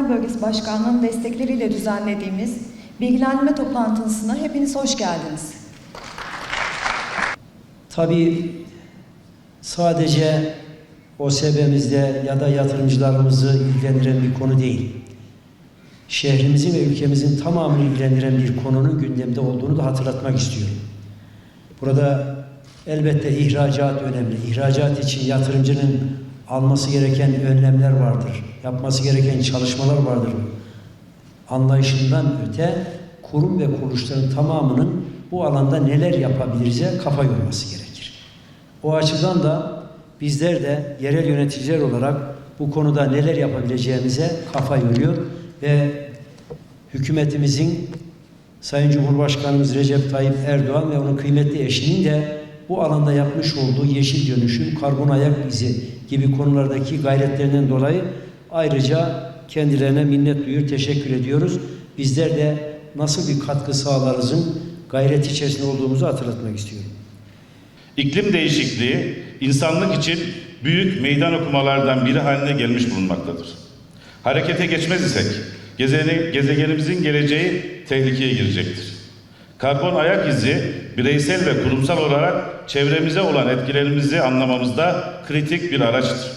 Sanayi Bölgesi Başkanlığı'nın destekleriyle düzenlediğimiz bilgilendirme toplantısına hepiniz hoş geldiniz. Tabii sadece OSB'mizde ya da yatırımcılarımızı ilgilendiren bir konu değil. Şehrimizin ve ülkemizin tamamını ilgilendiren bir konunun gündemde olduğunu da hatırlatmak istiyorum. Burada elbette ihracat önemli. İhracat için yatırımcının alması gereken önlemler vardır. Yapması gereken çalışmalar vardır. Anlayışından öte kurum ve kuruluşların tamamının bu alanda neler yapabiliriz'e kafa yorması gerekir. O açıdan da bizler de yerel yöneticiler olarak bu konuda neler yapabileceğimize kafa yoruyor ve hükümetimizin Sayın Cumhurbaşkanımız Recep Tayyip Erdoğan ve onun kıymetli eşinin de bu alanda yapmış olduğu yeşil dönüşüm, karbon ayak izi gibi konulardaki gayretlerinden dolayı ayrıca kendilerine minnet duyuyor, teşekkür ediyoruz. Bizler de nasıl bir katkı sağlarızın gayret içerisinde olduğumuzu hatırlatmak istiyorum. İklim değişikliği insanlık için büyük meydan okumalardan biri haline gelmiş bulunmaktadır. Harekete geçmez isek gezegenimizin geleceği tehlikeye girecektir. Karbon ayak izi bireysel ve kurumsal olarak çevremize olan etkilerimizi anlamamızda kritik bir araçtır.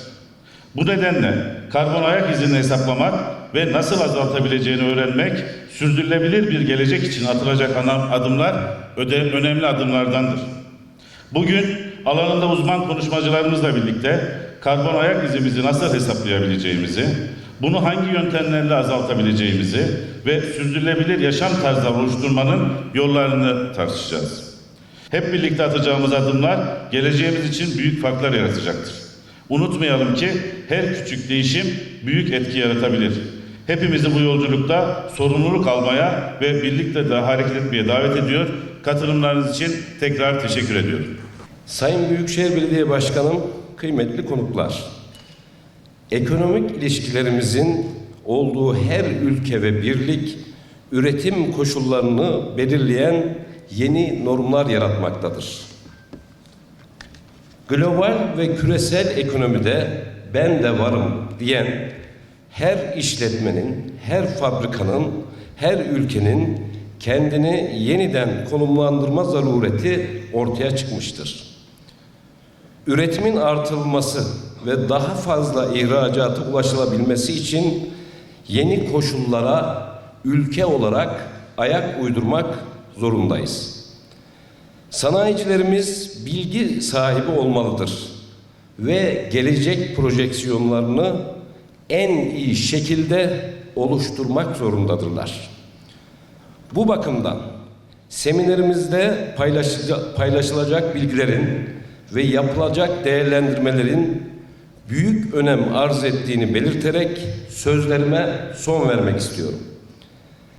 Bu nedenle karbon ayak izini hesaplamak ve nasıl azaltabileceğini öğrenmek sürdürülebilir bir gelecek için atılacak adımlar önemli adımlardandır. Bugün alanında uzman konuşmacılarımızla birlikte karbon ayak izimizi nasıl hesaplayabileceğimizi, bunu hangi yöntemlerle azaltabileceğimizi ve sürdürülebilir yaşam tarzları oluşturmanın yollarını tartışacağız. Hep birlikte atacağımız adımlar geleceğimiz için büyük farklar yaratacaktır. Unutmayalım ki her küçük değişim büyük etki yaratabilir. Hepimizi bu yolculukta sorumluluk almaya ve birlikte de hareket etmeye davet ediyor. Katılımlarınız için tekrar teşekkür ediyorum. Sayın Büyükşehir Belediye Başkanım, kıymetli konuklar. Ekonomik ilişkilerimizin olduğu her ülke ve birlik üretim koşullarını belirleyen yeni normlar yaratmaktadır. Global ve küresel ekonomide ben de varım diyen her işletmenin, her fabrikanın, her ülkenin kendini yeniden konumlandırma zarureti ortaya çıkmıştır. Üretimin artılması ve daha fazla ihracata ulaşılabilmesi için yeni koşullara ülke olarak ayak uydurmak zorundayız. Sanayicilerimiz bilgi sahibi olmalıdır ve gelecek projeksiyonlarını en iyi şekilde oluşturmak zorundadırlar. Bu bakımdan seminerimizde paylaşılacak bilgilerin ve yapılacak değerlendirmelerin büyük önem arz ettiğini belirterek sözlerime son vermek istiyorum.